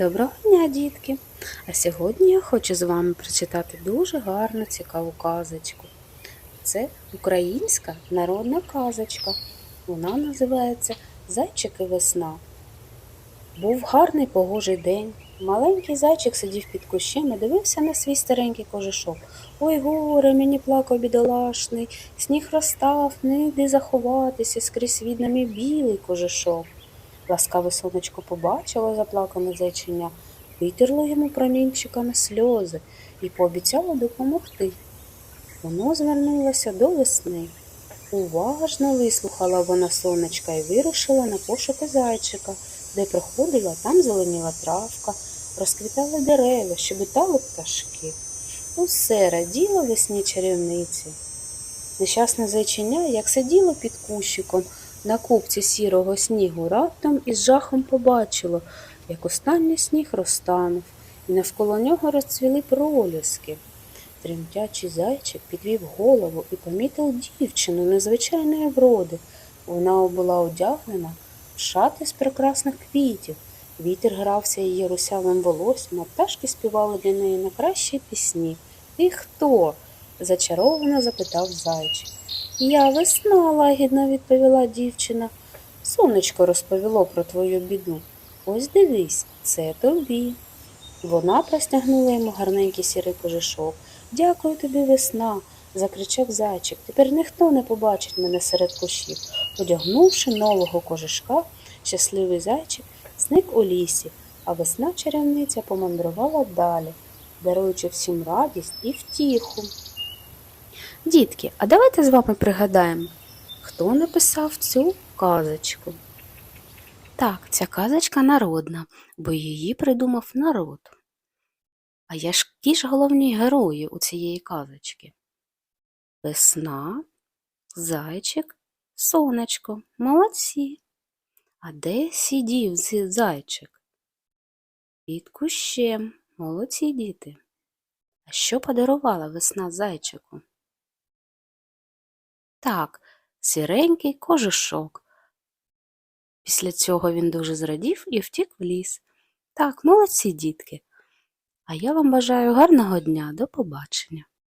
Доброго дня, дітки! А сьогодні я хочу з вами прочитати дуже гарну цікаву казочку. Це українська народна казочка. Вона називається Зайчик і весна. Був гарний погожий день. Маленький зайчик сидів під кущем і дивився на свій старенький кожушок. Ой, горе, мені плакав бідолашний, сніг розстав, не йди заховатися, скрізь видно мій білий кожушок. Ласкаве сонечко побачило заплакане зайчиня, витерло йому промінчиками сльози і пообіцяло допомогти. Воно звернулося до весни. Уважно вислухала вона сонечка і вирушила на пошуки зайчика, де проходила, там зеленіла травка, розквітали дерева, щебетали пташки. Усе раділо весні чарівниці. Нещасне зайчиня, як сиділо під кущиком на купці сірого снігу, раптом із жахом побачило, як останній сніг розтанув, і навколо нього розцвіли проліски. Тремтячий зайчик підвів голову і помітив дівчину незвичайної вроди. Вона була одягнена в шати з прекрасних квітів. Вітер грався її русявим волоссям, а пташки співали для неї найкращі пісні. Ти хто? зачаровано запитав зайчик. Я весна, лагідно відповіла дівчина. Сонечко розповіло про твою біду. Ось дивись, це тобі. Вона простягнула йому гарненький сірий кожушок. Дякую тобі, весна, закричав зайчик. Тепер ніхто не побачить мене серед кущів. Одягнувши нового кожушка, щасливий зайчик зник у лісі, а весна чарівниця помандрувала далі, даруючи всім радість і втіху. Дітки, а давайте з вами пригадаємо, хто написав цю казочку. Так, ця казочка народна, бо її придумав народ. А які ж головні герої у цієї казочки? Весна, зайчик, сонечко, молодці. А де сидів цей зайчик? Під кущем, молодці діти. А що подарувала весна зайчику? Так, сіренький кожушок. Після цього він дуже зрадів і втік в ліс. Так, молодці дітки. А я вам бажаю гарного дня, до побачення.